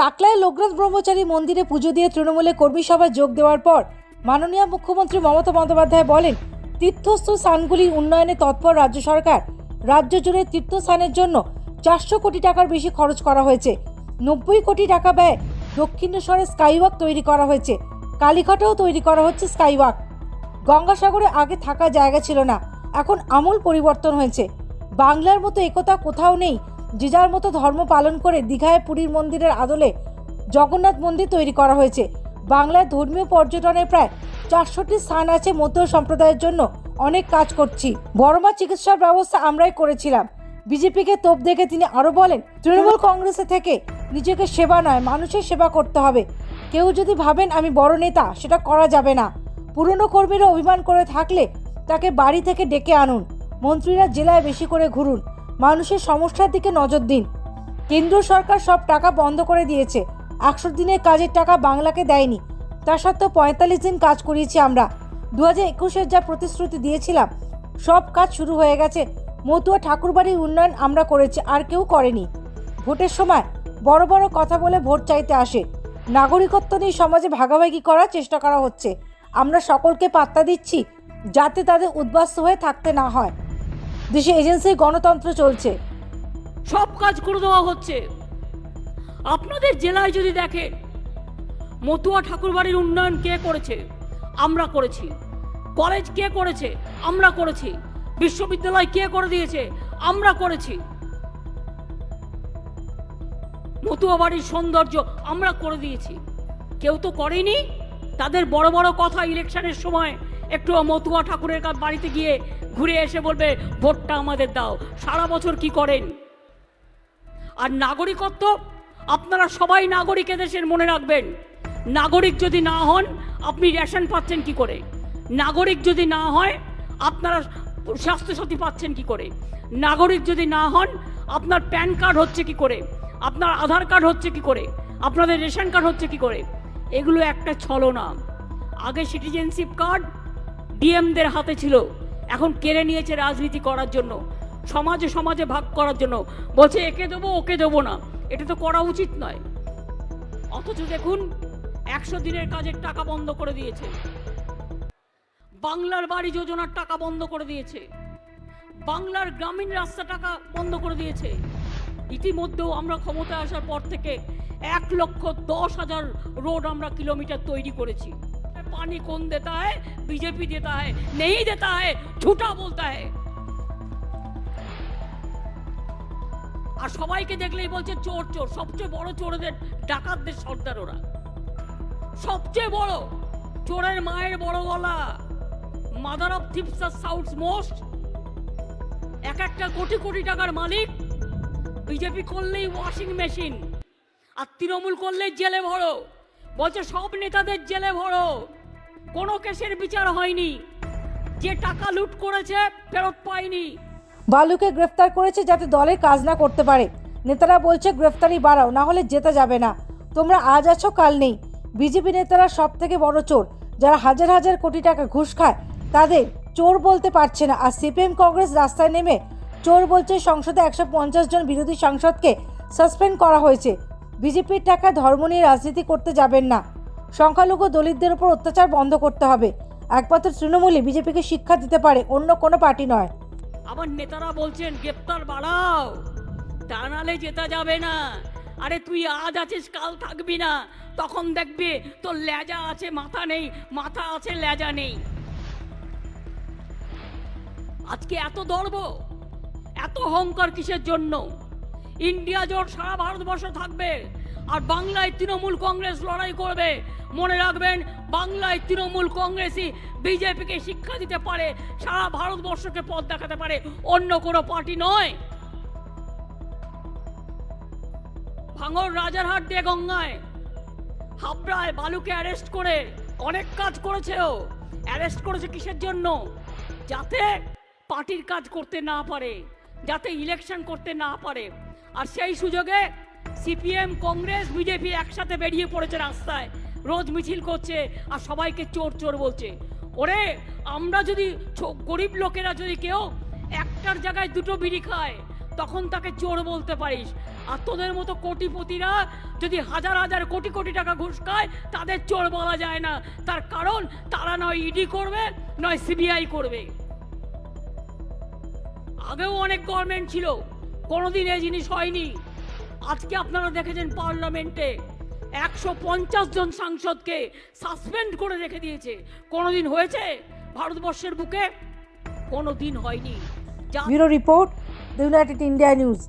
চাকলায় লোকনাথ ব্রহ্মচারী মন্দিরে পুজো দিয়ে তৃণমূলে কর্মী সভায় যোগ দেওয়ার পর মাননীয় মুখ্যমন্ত্রী মমতা বন্দ্যোপাধ্যায় বলেন তীর্থস্থ স্থানগুলির উন্নয়নে তৎপর রাজ্য সরকার। রাজ্য জুড়ে তীর্থস্থানের জন্য চারশো কোটি টাকার বেশি খরচ করা হয়েছে। নব্বই কোটি টাকা ব্যয় দক্ষিণেশ্বরে স্কাইওয়াক তৈরি করা হয়েছে। কালীঘাটেও তৈরি করা হচ্ছে স্কাইওয়াক। গঙ্গাসাগরে আগে থাকা জায়গা ছিল না। এখন আমূল পরিবর্তন হয়েছে। বাংলার মতো একতা কোথাও নেই যে যার মতো ধর্ম পালন করে দীঘায় পুরীর মন্দিরের আদলে জগন্নাথ মন্দির তৈরি করা হয়েছে। বাংলায় ধর্মীয় পর্যটনের প্রায় চারশোটি স্থান আছে মধ্য সম্প্রদায়ের জন্য অনেক কাজ করছি। বড়মা চিকিৎসার ব্যবস্থা আমরাই করেছিলাম। বিজেপিকে তোপ দেখে তিনি আরও বলেন, তৃণমূল কংগ্রেসে থেকে নিজেকে সেবা নয়, মানুষের সেবা করতে হবে। কেউ যদি ভাবেন আমি বড় নেতা, সেটা করা যাবে না। পুরনো কর্মীরা অভিমান করে থাকলে তাকে বাড়ি থেকে ডেকে আনুন। মন্ত্রীরা জেলায় বেশি করে ঘুরুন। মানুষের সমস্যার দিকে নজর দিন। কেন্দ্র সরকার সব টাকা বন্ধ করে দিয়েছে। একশো দিনের কাজের টাকা বাংলাকে দেয়নি। তা সত্ত্বেও পঁয়তাল্লিশ দিন কাজ করিয়েছি আমরা। দু হাজার একুশের যা প্রতিশ্রুতি দিয়েছিলাম, সব কাজ শুরু হয়ে গেছে। মতুয়া ঠাকুরবাড়ির উন্নয়ন আমরা করেছি, আর কেউ করেনি। ভোটের সময় বড় বড় কথা বলে ভোট চাইতে আসে। নাগরিকত্ব নিয়ে সমাজে ভাগাভাগি করার চেষ্টা করা হচ্ছে। আমরা সকলকে পাত্তা দিচ্ছি, যাতে তাদের উদ্বাস্ত হয়ে থাকতে না হয়। দেশে এজেন্সি গণতন্ত্র চলছে। সব কাজ করে দেওয়া হচ্ছে। আপনাদের জেলায় যদি দেখে, মতুয়া ঠাকুরবাড়ির উন্নয়ন কে করেছে? আমরা করেছি। কলেজ কে করেছে? আমরা করেছি। বিশ্ববিদ্যালয় কে করে দিয়েছে? আমরা করেছি। মতুয়া বাড়ির সৌন্দর্য আমরা করে দিয়েছি। কেউ তো করেনি? তাদের বড় বড় কথা ইলেকশনের সময় একটু মতুয়া ঠাকুরের বাড়িতে গিয়ে ঘুরে এসে বলবে, ভোটটা আমাদের দাও। সারা বছর কি করেন? আর নাগরিকত্ব, আপনারা সবাই নাগরিক এদেশের মনে রাখবেন। নাগরিক যদি না হন, আপনি রেশন পাচ্ছেন কি করে? নাগরিক যদি না হয়, আপনারা স্বাস্থ্যসাথী পাচ্ছেন কি করে? নাগরিক যদি না হন, আপনার প্যান কার্ড হচ্ছে কি করে? আপনার আধার কার্ড হচ্ছে কি করে? আপনাদের রেশন কার্ড হচ্ছে কি করে? এগুলো একটা ছলনা আগে সিটিজেনশিপ কার্ড ডিএমদের হাতে ছিল। এখন কেড়ে নিয়েছে রাজনীতি করার জন্য, সমাজে সমাজে ভাগ করার জন্য। বলছে, একে দেবো, ওকে দেবো না। এটা তো করা উচিত নয়। অথচ দেখুন, একশো দিনের কাজের টাকা বন্ধ করে দিয়েছে। বাংলার বাড়ি যোজনার টাকা বন্ধ করে দিয়েছে। বাংলার গ্রামীণ রাস্তা টাকা বন্ধ করে দিয়েছে। ইতিমধ্যেও আমরা ক্ষমতায় আসার পর থেকে এক লক্ষ দশ হাজার রোড আমরা কিলোমিটার তৈরি করেছি। पानी कौन देता है बीजेपी देता है नहीं देता है झूठा बोलता है আর সবাইকে দেখলেই বলছে চোর চোর সবচেয়ে বড় চোরদের ডাকাতদের সর্দার ওরা সবচেয়ে বড় চোরের মায়ের বড় গলা মাদার অফ থিপস আর সাউথস মোস্ট এক একটা কোটি কোটি টাকার মালিক বিজেপি করলেই ওয়াশিং মেশিন আর তৃণমূল করলেই জেলে ভরো বলছে সব নেতাদের জেলে ভরো কোনো কেসের বিচার হয়নি। যে টাকা লুট করেছে, ফেরত পায়নি। বালুকে গ্রেফতার করেছে যাতে দলের কাজ না করতে পারে। নেতারা বলছে, গ্রেফতারি বাড়াও, না হলে যেতে যাবে না। তোমরা আজ আছো, কাল নেই। বিজেপি নেতারা সব থেকে বড় চোর। যারা হাজার হাজার কোটি টাকা ঘুষ খায়, তাদের চোর বলতে পারছে না। আর সিপিএম কংগ্রেস রাস্তায় নেমে চোর বলছে, সংসদে একশো পঞ্চাশ জন বিরোধী সাংসদকে সাসপেন্ড করা হয়েছে। বিজেপির টাকা ধর্ম নিয়ে রাজনীতি করতে যাবেন না। সংখ্যালঘু দলিতদের উপর অত্যাচার বন্ধ করতে হবে। একমাত্র তৃণমূলই বিজেপিকে শিক্ষা দিতে পারে, অন্য কোনো পার্টি নয়। আমার নেতারা বলছেন, গ্রেপ্তার বাড়াও। তা নালে যেতে যাবে না। আরে তুই আজ আছিস, কাল থাকবি না। তখন দেখবি তোর লেজা আছে, মাথা নেই। মাথা আছে লেজা নেই। আজকে এত দর্ব, এত অহংকার কিসের জন্য? ইন্ডিয়া জোট সারা ভারতবর্ষ থাকবে আর বাংলায় তৃণমূল কংগ্রেস লড়াই করবে। মনে রাখবেন, বাংলায় তৃণমূল কংগ্রেসই বিজেপিকে শিক্ষা দিতে পারে, সারা ভারতবর্ষকে পথ দেখাতে পারে, অন্য কোনো পার্টি নয়। ভাঙর রাজারহাট দিয়ে গঙ্গায়, হাবড়ায় বালুকে অ্যারেস্ট করে অনেক কাজ করেছে ও অ্যারেস্ট করেছে কিসের জন্য? যাতে পার্টির কাজ করতে না পারে, যাতে ইলেকশন করতে না পারে। আর সেই সুযোগে সিপিএম, কংগ্রেস, বিজেপি একসাথে বেরিয়ে পড়েছে রাস্তায়। রোজ মিছিল করছে আর সবাইকে চোর চোর বলছে। ওরে, আমরা যদি গরিব লোকেরা যদি কেউ একটার জায়গায় দুটো বিড়ি খায়, তখন তাকে চোর বলতে পারিস। আর তোদের মতো কোটিপতিরা যদি হাজার হাজার কোটি কোটি টাকা ঘুষ খায়, তাদের চোর বলা যায় না। তার কারণ, তারা নয় ইডি করবে, নয় সিবিআই করবে। আগেও অনেক গভর্নমেন্ট ছিল, কোনোদিন এই জিনিস হয়নি। আজকে আপনারা দেখেছেন পার্লামেন্টে একশো পঞ্চাশ জন সাংসদকে সাসপেন্ড করে রেখে দিয়েছে। কোনো দিন হয়েছে ভারতবর্ষের বুকে? কোনো দিন হয়নি bureau report United India news.